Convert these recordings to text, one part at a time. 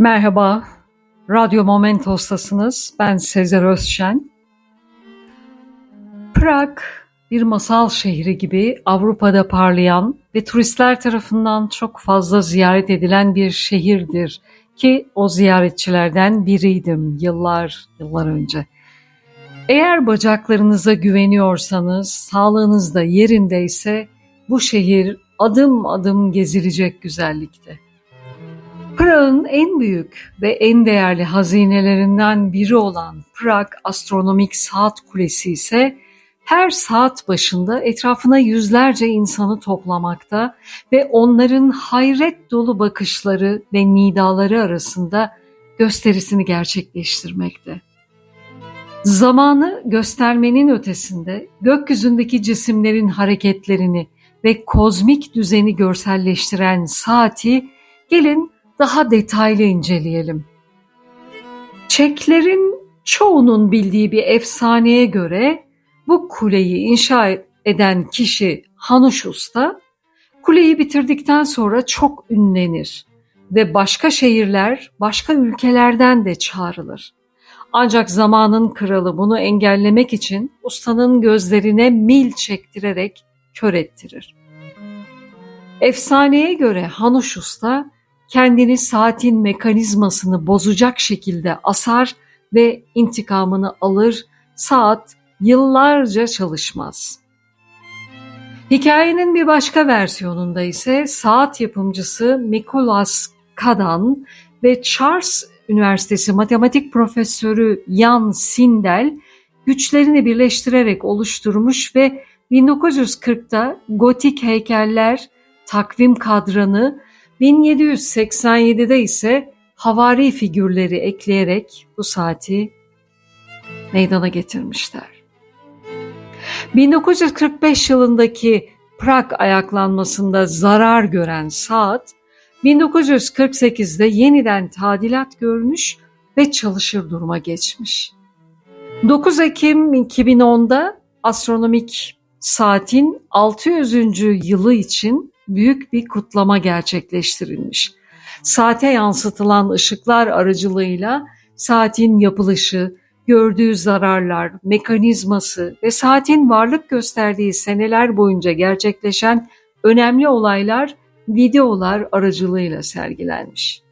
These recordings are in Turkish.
Merhaba, Radyo Momentos'tasınız. Ben Sezer Özşen. Prag, bir masal şehri gibi Avrupa'da parlayan ve turistler tarafından çok fazla ziyaret edilen bir şehirdir ki o ziyaretçilerden biriydim yıllar yıllar önce. Eğer bacaklarınıza güveniyorsanız, sağlığınız da yerindeyse bu şehir adım adım gezilecek güzellikte. Prag'ın en büyük ve en değerli hazinelerinden biri olan Prag Astronomik Saat Kulesi ise her saat başında etrafına yüzlerce insanı toplamakta ve onların hayret dolu bakışları ve nidaları arasında gösterisini gerçekleştirmekte. Zamanı göstermenin ötesinde gökyüzündeki cisimlerin hareketlerini ve kozmik düzeni görselleştiren saati gelin daha detaylı inceleyelim. Çeklerin çoğunun bildiği bir efsaneye göre bu kuleyi inşa eden kişi Hanuş Usta, kuleyi bitirdikten sonra çok ünlenir ve başka şehirler, başka ülkelerden de çağrılır. Ancak zamanın kralı bunu engellemek için ustanın gözlerine mil çektirerek kör ettirir. Efsaneye göre Hanuş Usta kendini saatin mekanizmasını bozacak şekilde asar ve intikamını alır, saat yıllarca çalışmaz. Hikayenin bir başka versiyonunda ise saat yapımcısı Mikolas Kadan ve Charles Üniversitesi matematik profesörü Jan Sindel güçlerini birleştirerek oluşturmuş ve 1940'da gotik heykeller, takvim kadranı 1787'de ise havari figürleri ekleyerek bu saati meydana getirmişler. 1945 yılındaki Prag ayaklanmasında zarar gören saat 1948'de yeniden tadilat görmüş ve çalışır duruma geçmiş. 9 Ekim 2010'da astronomik saatin 600. yılı için büyük bir kutlama gerçekleştirilmiş. Saate yansıtılan ışıklar aracılığıyla saatin yapılışı, gördüğü zararlar, mekanizması ve saatin varlık gösterdiği seneler boyunca gerçekleşen önemli olaylar videolar aracılığıyla sergilenmiş.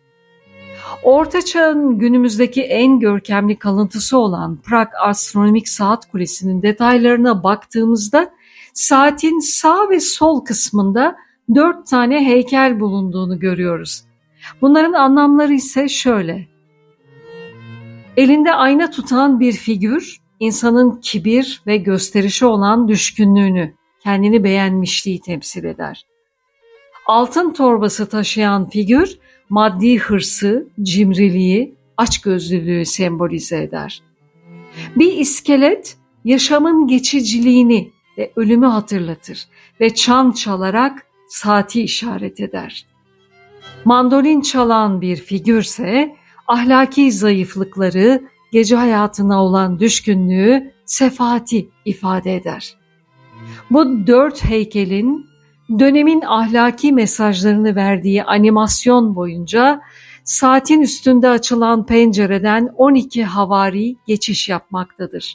Orta Çağ'ın günümüzdeki en görkemli kalıntısı olan Prag Astronomik Saat Kulesi'nin detaylarına baktığımızda saatin sağ ve sol kısmında dört tane heykel bulunduğunu görüyoruz. Bunların anlamları ise şöyle. Elinde ayna tutan bir figür, insanın kibir ve gösterişi olan düşkünlüğünü, kendini beğenmişliği temsil eder. Altın torbası taşıyan figür, maddi hırsı, cimriliği, açgözlülüğü sembolize eder. Bir iskelet, yaşamın geçiciliğini ve ölümü hatırlatır ve çan çalarak saati işaret eder. Mandolin çalan bir figürse ahlaki zayıflıkları, gece hayatına olan düşkünlüğü, sefaati ifade eder. Bu dört heykelin dönemin ahlaki mesajlarını verdiği animasyon boyunca saatin üstünde açılan pencereden 12 havari geçiş yapmaktadır.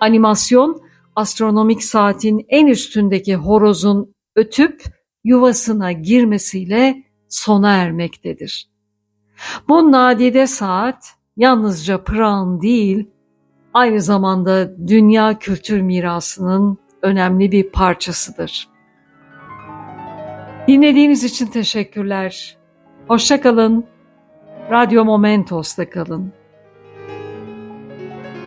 Animasyon astronomik saatin en üstündeki horozun ötüp yuvasına girmesiyle sona ermektedir. Bu nadide saat yalnızca Pırak'ın değil, aynı zamanda dünya kültür mirasının önemli bir parçasıdır. Dinlediğiniz için teşekkürler. Hoşçakalın. Radyo Momentos'ta kalın.